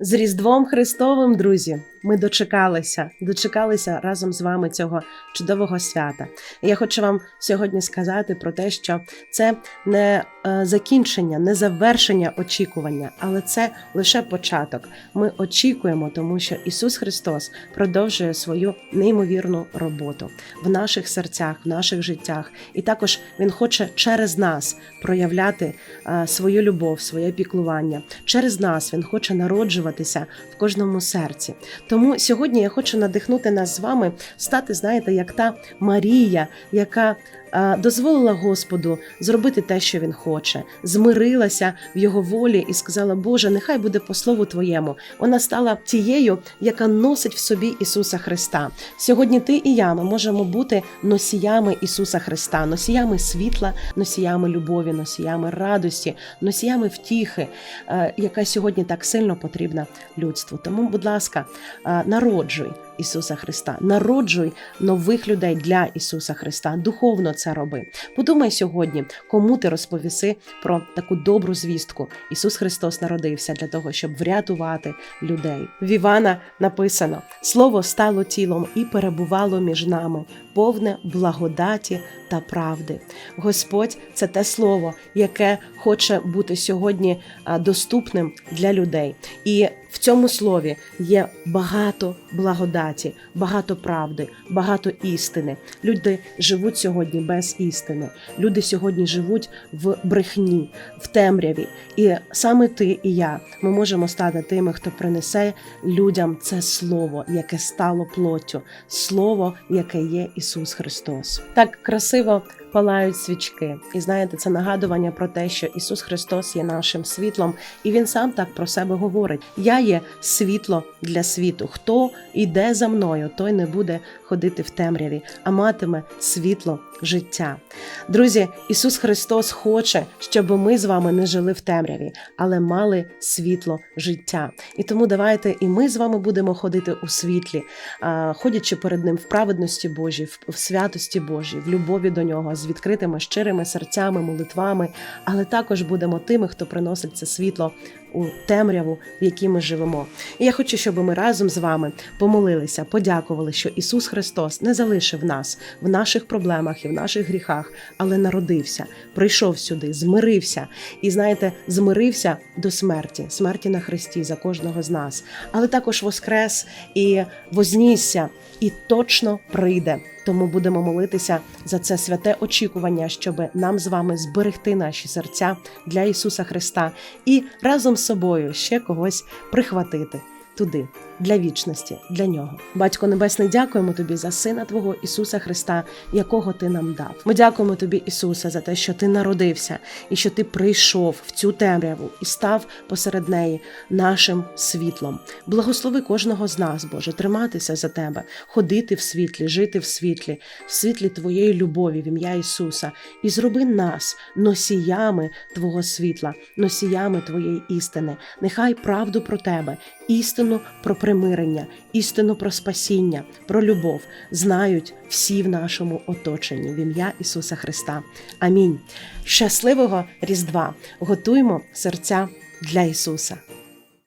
З Різдвом Христовим, друзі, ми дочекалися, дочекалися разом з вами цього чудового свята. Я хочу вам сьогодні сказати про те, що це не е, закінчення, не завершення очікування, але це лише початок. Ми очікуємо, тому що Ісус Христос продовжує свою неймовірну роботу в наших серцях, в наших життях, і також Він хоче через нас проявляти е, свою любов, своє піклування. Через нас Він хоче народжуватися в кожному серці. Тому сьогодні я хочу надихнути нас з вами стати, знаєте, як та Марія, яка дозволила Господу зробити те, що він хоче, змирилася в його волі і сказала: Боже, нехай буде по слову Твоєму. Вона стала тією, яка носить в собі Ісуса Христа. Сьогодні ти і я ми можемо бути носіями Ісуса Христа, носіями світла, носіями любові, носіями радості, носіями втіхи, е, яка сьогодні так сильно потрібна людству. Тому, будь ласка, е, народжуй Ісуса Христа, народжуй нових людей для Ісуса Христа. Духовно це роби. Подумай сьогодні, кому ти розповіси про таку добру звістку. Ісус Христос народився для того, щоб врятувати людей. В Івана написано: Слово стало тілом і перебувало між нами, повне благодаті та правди. Господь це те слово, яке хоче бути сьогодні доступним для людей. І в цьому слові є багато благодаті, багато правди, багато істини. Люди живуть сьогодні без істини. Люди сьогодні живуть в брехні, в темряві. І саме ти і я ми можемо стати тими, хто принесе людям це слово, яке стало плоттю, слово, яке є Ісус Христос. Так красиво палають свічки. І знаєте, це нагадування про те, що Ісус Христос є нашим світлом, і Він сам так про себе говорить: Я є світло для світу. Хто йде за мною, той не буде ходити в темряві, а матиме світло життя. Друзі, Ісус Христос хоче, щоб ми з вами не жили в темряві, але мали світло життя. І тому давайте і ми з вами будемо ходити у світлі, ходячи перед Ним в праведності Божій, в- святості Божій, в любові до нього, з відкритими щирими серцями, молитвами, але також будемо тими, хто приносить це світло у темряву, в якій ми живемо. І я хочу, щоб ми разом з вами помолилися, подякували, що Ісус Христос не залишив нас в наших проблемах і в наших гріхах, але народився, прийшов сюди, змирився і знаєте, змирився до смерті, смерті на Христі за кожного з нас, але також воскрес і вознісся, і точно прийде. Тому будемо молитися за це святе очікування, щоб нам з вами зберегти наші серця для Ісуса Христа і разом собою ще когось прихватити туди для вічності, для нього. Батько Небесний, дякуємо тобі за сина Твого Ісуса Христа, якого ти нам дав. Ми дякуємо тобі, Ісусе, за те, що ти народився і що ти прийшов в цю темряву і став посеред неї нашим світлом. Благослови кожного з нас, Боже, триматися за тебе, ходити в світлі, жити в світлі, в світлі Твоєї любові, в ім'я Ісуса, і зроби нас носіями Твого світла, носіями Твоєї істини. Нехай правду про тебе, істину про примирення, істину про спасіння, про любов знають всі в нашому оточенні в ім'я Ісуса Христа. Амінь. Щасливого Різдва! Готуємо серця для Ісуса.